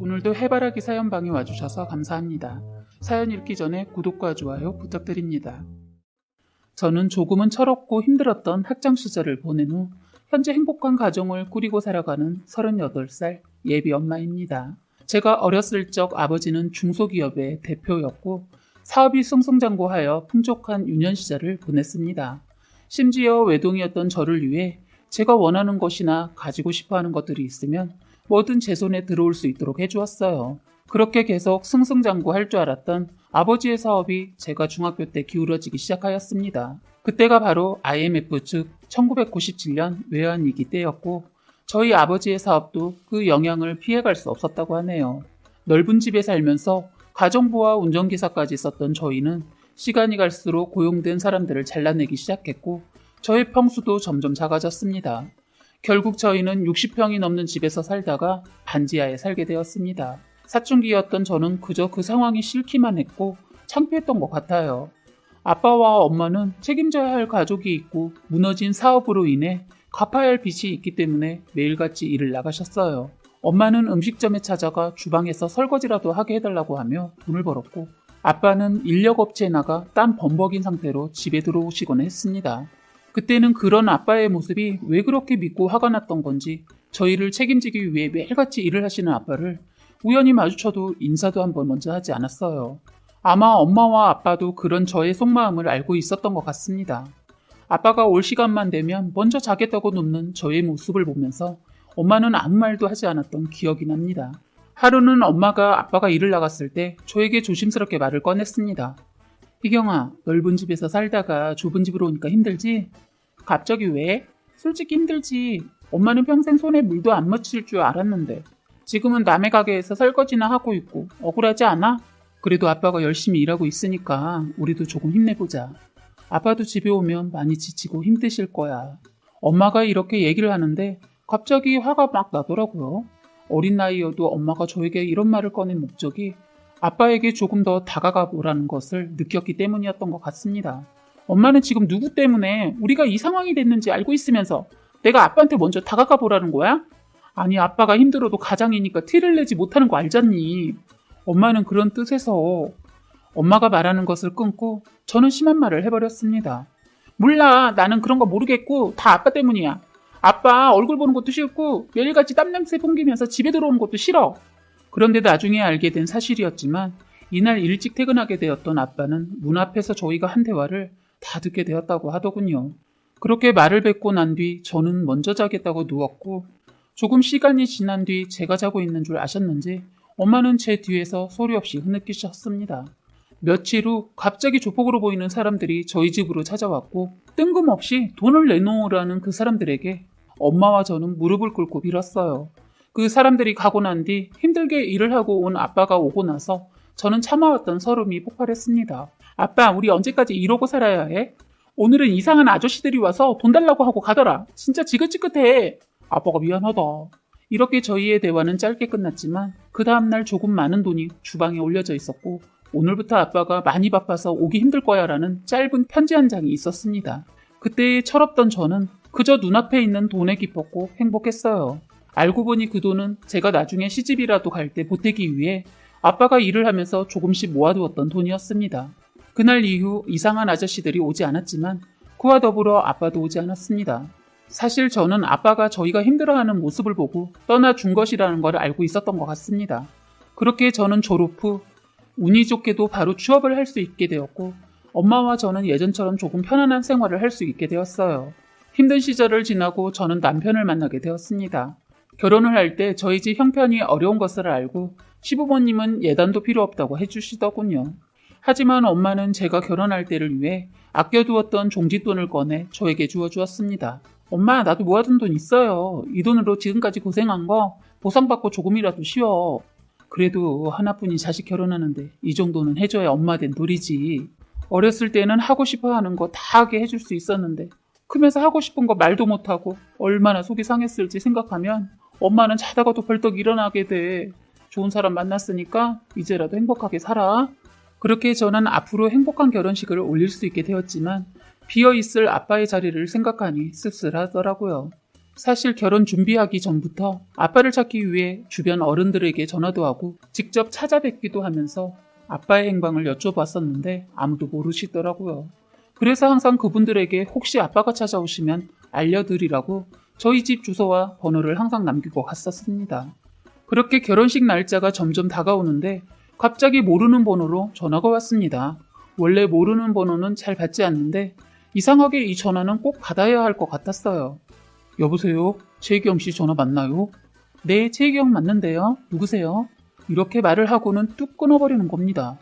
오늘도 해바라기 사연방에 와주셔서 감사합니다. 사연 읽기 전에 구독과 좋아요 부탁드립니다. 저는 조금은 철없고 힘들었던 학창 시절을 보낸 후 현재 행복한 가정을 꾸리고 살아가는 38살 예비 엄마입니다. 제가 어렸을 적 아버지는 중소기업의 대표였고 사업이 승승장구하여 풍족한 유년 시절을 보냈습니다. 심지어 외동이었던 저를 위해 제가 원하는 것이나 가지고 싶어 하는 것들이 있으면 뭐든 제 손에 들어올 수 있도록 해주었어요. 그렇게 계속 승승장구할 줄 알았던 아버지의 사업이 제가 중학교 때 기울어지기 시작하였습니다. 그때가 바로 IMF 즉 1997년 외환위기 때였고 저희 아버지의 사업도 그 영향을 피해갈 수 없었다고 하네요. 넓은 집에 살면서 가정부와 운전기사까지 썼던 저희는 시간이 갈수록 고용된 사람들을 잘라내기 시작했고 저의 평수도 점점 작아졌습니다. 결국 저희는 60평이 넘는 집에서 살다가 반지하에 살게 되었습니다. 사춘기였던 저는 그저 그 상황이 싫기만 했고 창피했던 것 같아요. 아빠와 엄마는 책임져야 할 가족이 있고 무너진 사업으로 인해 갚아야 할 빚이 있기 때문에 매일같이 일을 나가셨어요. 엄마는 음식점에 찾아가 주방에서 설거지라도 하게 해달라고 하며 돈을 벌었고 아빠는 인력업체에 나가 땀 범벅인 상태로 집에 들어오시곤 했습니다. 그때는 그런 아빠의 모습이 왜 그렇게 믿고 화가 났던 건지 저희를 책임지기 위해 매일같이 일을 하시는 아빠를 우연히 마주쳐도 인사도 한번 먼저 하지 않았어요. 아마 엄마와 아빠도 그런 저의 속마음을 알고 있었던 것 같습니다. 아빠가 올 시간만 되면 먼저 자겠다고 눕는 저의 모습을 보면서 엄마는 아무 말도 하지 않았던 기억이 납니다. 하루는 엄마가 아빠가 일을 나갔을 때 저에게 조심스럽게 말을 꺼냈습니다. 희경아, 넓은 집에서 살다가 좁은 집으로 오니까 힘들지? 갑자기 왜? 솔직히 힘들지. 엄마는 평생 손에 물도 안 묻힐 줄 알았는데. 지금은 남의 가게에서 설거지나 하고 있고 억울하지 않아? 그래도 아빠가 열심히 일하고 있으니까 우리도 조금 힘내보자. 아빠도 집에 오면 많이 지치고 힘드실 거야. 엄마가 이렇게 얘기를 하는데 갑자기 화가 막 나더라고요. 어린 나이여도 엄마가 저에게 이런 말을 꺼낸 목적이 아빠에게 조금 더 다가가 보라는 것을 느꼈기 때문이었던 것 같습니다. 엄마는 지금 누구 때문에 우리가 이 상황이 됐는지 알고 있으면서 내가 아빠한테 먼저 다가가 보라는 거야? 아니, 아빠가 힘들어도 가장이니까 티를 내지 못하는 거 알잖니. 엄마는 그런 뜻에서 엄마가 말하는 것을 끊고 저는 심한 말을 해버렸습니다. 몰라, 나는 그런 거 모르겠고 다 아빠 때문이야. 아빠 얼굴 보는 것도 싫고 매일같이 땀냄새 풍기면서 집에 들어오는 것도 싫어. 그런데 나중에 알게 된 사실이었지만 이날 일찍 퇴근하게 되었던 아빠는 문 앞에서 저희가 한 대화를 다 듣게 되었다고 하더군요. 그렇게 말을 뱉고 난 뒤 저는 먼저 자겠다고 누웠고 조금 시간이 지난 뒤 제가 자고 있는 줄 아셨는지 엄마는 제 뒤에서 소리 없이 흐느끼셨습니다. 며칠 후 갑자기 조폭으로 보이는 사람들이 저희 집으로 찾아왔고 뜬금없이 돈을 내놓으라는 그 사람들에게 엄마와 저는 무릎을 꿇고 빌었어요. 그 사람들이 가고 난 뒤 힘들게 일을 하고 온 아빠가 오고 나서 저는 참아왔던 서름이 폭발했습니다. 아빠, 우리 언제까지 이러고 살아야 해? 오늘은 이상한 아저씨들이 와서 돈 달라고 하고 가더라. 진짜 지긋지긋해. 아빠가 미안하다. 이렇게 저희의 대화는 짧게 끝났지만 그 다음날 조금 많은 돈이 주방에 올려져 있었고 오늘부터 아빠가 많이 바빠서 오기 힘들 거야 라는 짧은 편지 한 장이 있었습니다. 그때 철없던 저는 그저 눈앞에 있는 돈에 기뻤고 행복했어요. 알고 보니 그 돈은 제가 나중에 시집이라도 갈 때 보태기 위해 아빠가 일을 하면서 조금씩 모아두었던 돈이었습니다. 그날 이후 이상한 아저씨들이 오지 않았지만 그와 더불어 아빠도 오지 않았습니다. 사실 저는 아빠가 저희가 힘들어하는 모습을 보고 떠나 준 것이라는 걸 알고 있었던 것 같습니다. 그렇게 저는 졸업 후 운이 좋게도 바로 취업을 할 수 있게 되었고 엄마와 저는 예전처럼 조금 편안한 생활을 할 수 있게 되었어요. 힘든 시절을 지나고 저는 남편을 만나게 되었습니다. 결혼을 할 때 저희 집 형편이 어려운 것을 알고 시부모님은 예단도 필요 없다고 해주시더군요. 하지만 엄마는 제가 결혼할 때를 위해 아껴두었던 종짓돈을 꺼내 저에게 주어주었습니다. 엄마, 나도 모아둔 돈 있어요. 이 돈으로 지금까지 고생한 거 보상받고 조금이라도 쉬어. 그래도 하나뿐인 자식 결혼하는데 이 정도는 해줘야 엄마 된 도리지. 어렸을 때는 하고 싶어 하는 거 다 하게 해줄 수 있었는데 크면서 하고 싶은 거 말도 못하고 얼마나 속이 상했을지 생각하면 엄마는 자다가 도 벌떡 일어나게 돼. 좋은 사람 만났으니까 이제라도 행복하게 살아. 그렇게 저는 앞으로 행복한 결혼식을 올릴 수 있게 되었지만 비어있을 아빠의 자리를 생각하니 씁쓸하더라고요. 사실 결혼 준비하기 전부터 아빠를 찾기 위해 주변 어른들에게 전화도 하고 직접 찾아뵙기도 하면서 아빠의 행방을 여쭤봤었는데 아무도 모르시더라고요. 그래서 항상 그분들에게 혹시 아빠가 찾아오시면 알려드리라고 저희 집 주소와 번호를 항상 남기고 갔었습니다. 그렇게 결혼식 날짜가 점점 다가오는데 갑자기 모르는 번호로 전화가 왔습니다. 원래 모르는 번호는 잘 받지 않는데 이상하게 이 전화는 꼭 받아야 할 것 같았어요. 여보세요? 최경 씨 전화 맞나요? 네, 최경 맞는데요. 누구세요? 이렇게 말을 하고는 뚝 끊어버리는 겁니다.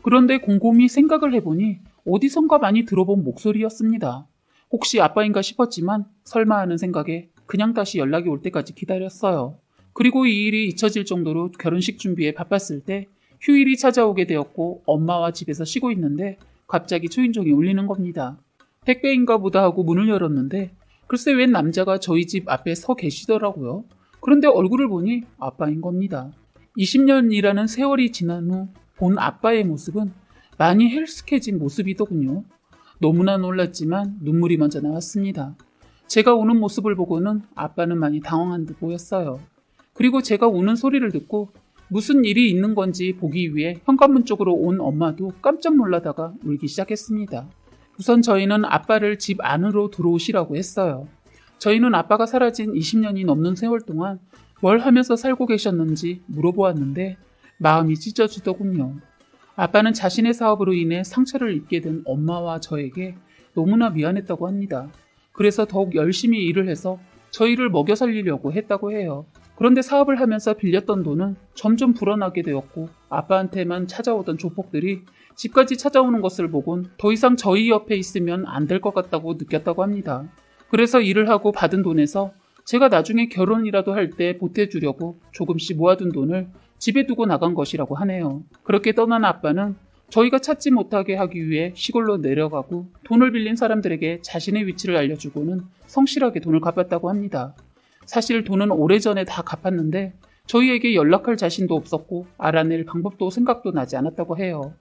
그런데 곰곰이 생각을 해보니 어디선가 많이 들어본 목소리였습니다. 혹시 아빠인가 싶었지만 설마 하는 생각에 그냥 다시 연락이 올 때까지 기다렸어요. 그리고 이 일이 잊혀질 정도로 결혼식 준비에 바빴을 때 휴일이 찾아오게 되었고 엄마와 집에서 쉬고 있는데 갑자기 초인종이 울리는 겁니다. 택배인가 보다 하고 문을 열었는데 글쎄 웬 남자가 저희 집 앞에 서 계시더라고요. 그런데 얼굴을 보니 아빠인 겁니다. 20년이라는 세월이 지난 후 본 아빠의 모습은 많이 헬스케진 모습이더군요. 너무나 놀랐지만 눈물이 먼저 나왔습니다. 제가 우는 모습을 보고는 아빠는 많이 당황한 듯 보였어요. 그리고 제가 우는 소리를 듣고 무슨 일이 있는 건지 보기 위해 현관문 쪽으로 온 엄마도 깜짝 놀라다가 울기 시작했습니다. 우선 저희는 아빠를 집 안으로 들어오시라고 했어요. 저희는 아빠가 사라진 20년이 넘는 세월 동안 뭘 하면서 살고 계셨는지 물어보았는데 마음이 찢어지더군요. 아빠는 자신의 사업으로 인해 상처를 입게 된 엄마와 저에게 너무나 미안했다고 합니다. 그래서 더욱 열심히 일을 해서 저희를 먹여 살리려고 했다고 해요. 그런데 사업을 하면서 빌렸던 돈은 점점 불어나게 되었고 아빠한테만 찾아오던 조폭들이 집까지 찾아오는 것을 보곤 더 이상 저희 옆에 있으면 안 될 것 같다고 느꼈다고 합니다. 그래서 일을 하고 받은 돈에서 제가 나중에 결혼이라도 할 때 보태주려고 조금씩 모아둔 돈을 집에 두고 나간 것이라고 하네요. 그렇게 떠난 아빠는 저희가 찾지 못하게 하기 위해 시골로 내려가고 돈을 빌린 사람들에게 자신의 위치를 알려주고는 성실하게 돈을 갚았다고 합니다. 사실 돈은 오래전에 다 갚았는데 저희에게 연락할 자신도 없었고 알아낼 방법도 생각도 나지 않았다고 해요.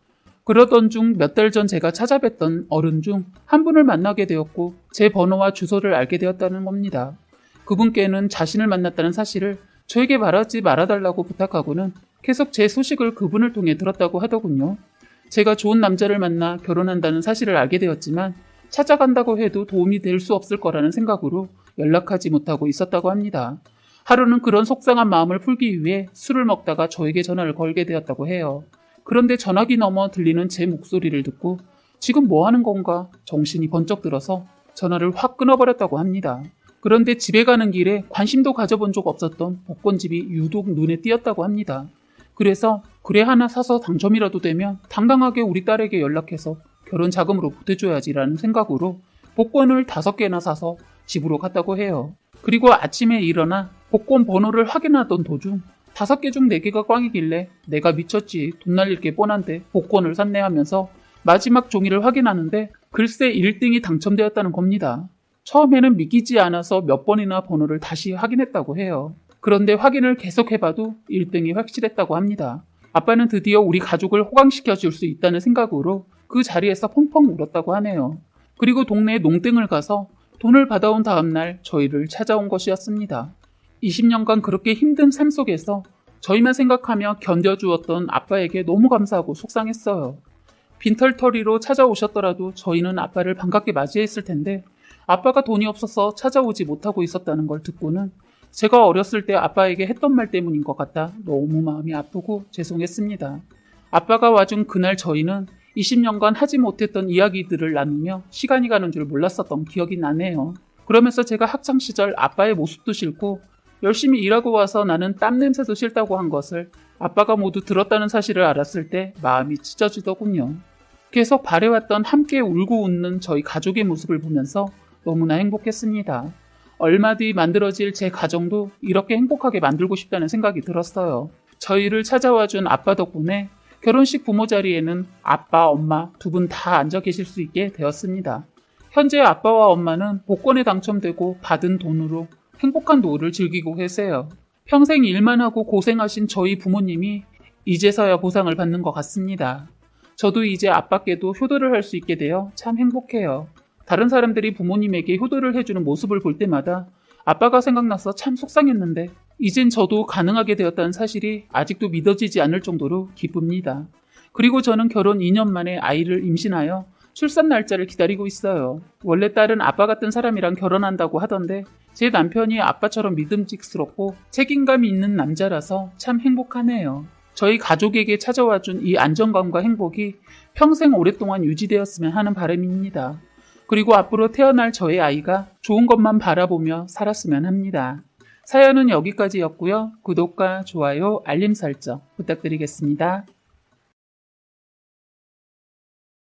그러던 중 몇 달 전 제가 찾아뵀던 어른 중 한 분을 만나게 되었고 제 번호와 주소를 알게 되었다는 겁니다. 그분께는 자신을 만났다는 사실을 저에게 말하지 말아달라고 부탁하고는 계속 제 소식을 그분을 통해 들었다고 하더군요. 제가 좋은 남자를 만나 결혼한다는 사실을 알게 되었지만 찾아간다고 해도 도움이 될 수 없을 거라는 생각으로 연락하지 못하고 있었다고 합니다. 하루는 그런 속상한 마음을 풀기 위해 술을 먹다가 저에게 전화를 걸게 되었다고 해요. 그런데 전화기 넘어 들리는 제 목소리를 듣고 지금 뭐 하는 건가 정신이 번쩍 들어서 전화를 확 끊어버렸다고 합니다. 그런데 집에 가는 길에 관심도 가져본 적 없었던 복권집이 유독 눈에 띄었다고 합니다. 그래서 그래 하나 사서 당첨이라도 되면 당당하게 우리 딸에게 연락해서 결혼 자금으로 보태줘야지라는 생각으로 복권을 다섯 개나 사서 집으로 갔다고 해요. 그리고 아침에 일어나 복권 번호를 확인하던 도중 다섯 개 중 네 개가 꽝이길래 내가 미쳤지 돈 날릴 게 뻔한데 복권을 샀네 하면서 마지막 종이를 확인하는데 글쎄 1등이 당첨되었다는 겁니다. 처음에는 믿기지 않아서 몇 번이나 번호를 다시 확인했다고 해요. 그런데 확인을 계속해봐도 1등이 확실했다고 합니다. 아빠는 드디어 우리 가족을 호강시켜 줄 수 있다는 생각으로 그 자리에서 펑펑 울었다고 하네요. 그리고 동네에 농땡을 가서 돈을 받아온 다음날 저희를 찾아온 것이었습니다. 20년간 그렇게 힘든 삶 속에서 저희만 생각하며 견뎌주었던 아빠에게 너무 감사하고 속상했어요. 빈털터리로 찾아오셨더라도 저희는 아빠를 반갑게 맞이했을 텐데 아빠가 돈이 없어서 찾아오지 못하고 있었다는 걸 듣고는 제가 어렸을 때 아빠에게 했던 말 때문인 것 같아 너무 마음이 아프고 죄송했습니다. 아빠가 와준 그날 저희는 20년간 하지 못했던 이야기들을 나누며 시간이 가는 줄 몰랐었던 기억이 나네요. 그러면서 제가 학창시절 아빠의 모습도 싫고 열심히 일하고 와서 나는 땀 냄새도 싫다고 한 것을 아빠가 모두 들었다는 사실을 알았을 때 마음이 찢어지더군요. 계속 바래왔던 함께 울고 웃는 저희 가족의 모습을 보면서 너무나 행복했습니다. 얼마 뒤 만들어질 제 가정도 이렇게 행복하게 만들고 싶다는 생각이 들었어요. 저희를 찾아와 준 아빠 덕분에 결혼식 부모 자리에는 아빠, 엄마 두 분 다 앉아 계실 수 있게 되었습니다. 현재 아빠와 엄마는 복권에 당첨되고 받은 돈으로 행복한 노후를 즐기고 계세요. 평생 일만 하고 고생하신 저희 부모님이 이제서야 보상을 받는 것 같습니다. 저도 이제 아빠께도 효도를 할 수 있게 되어 참 행복해요. 다른 사람들이 부모님에게 효도를 해주는 모습을 볼 때마다 아빠가 생각나서 참 속상했는데 이젠 저도 가능하게 되었다는 사실이 아직도 믿어지지 않을 정도로 기쁩니다. 그리고 저는 결혼 2년 만에 아이를 임신하여 출산 날짜를 기다리고 있어요. 원래 딸은 아빠 같은 사람이랑 결혼한다고 하던데 제 남편이 아빠처럼 믿음직스럽고 책임감이 있는 남자라서 참 행복하네요. 저희 가족에게 찾아와 준 이 안정감과 행복이 평생 오랫동안 유지되었으면 하는 바람입니다. 그리고 앞으로 태어날 저의 아이가 좋은 것만 바라보며 살았으면 합니다. 사연은 여기까지였고요. 구독과 좋아요, 알림 설정 부탁드리겠습니다.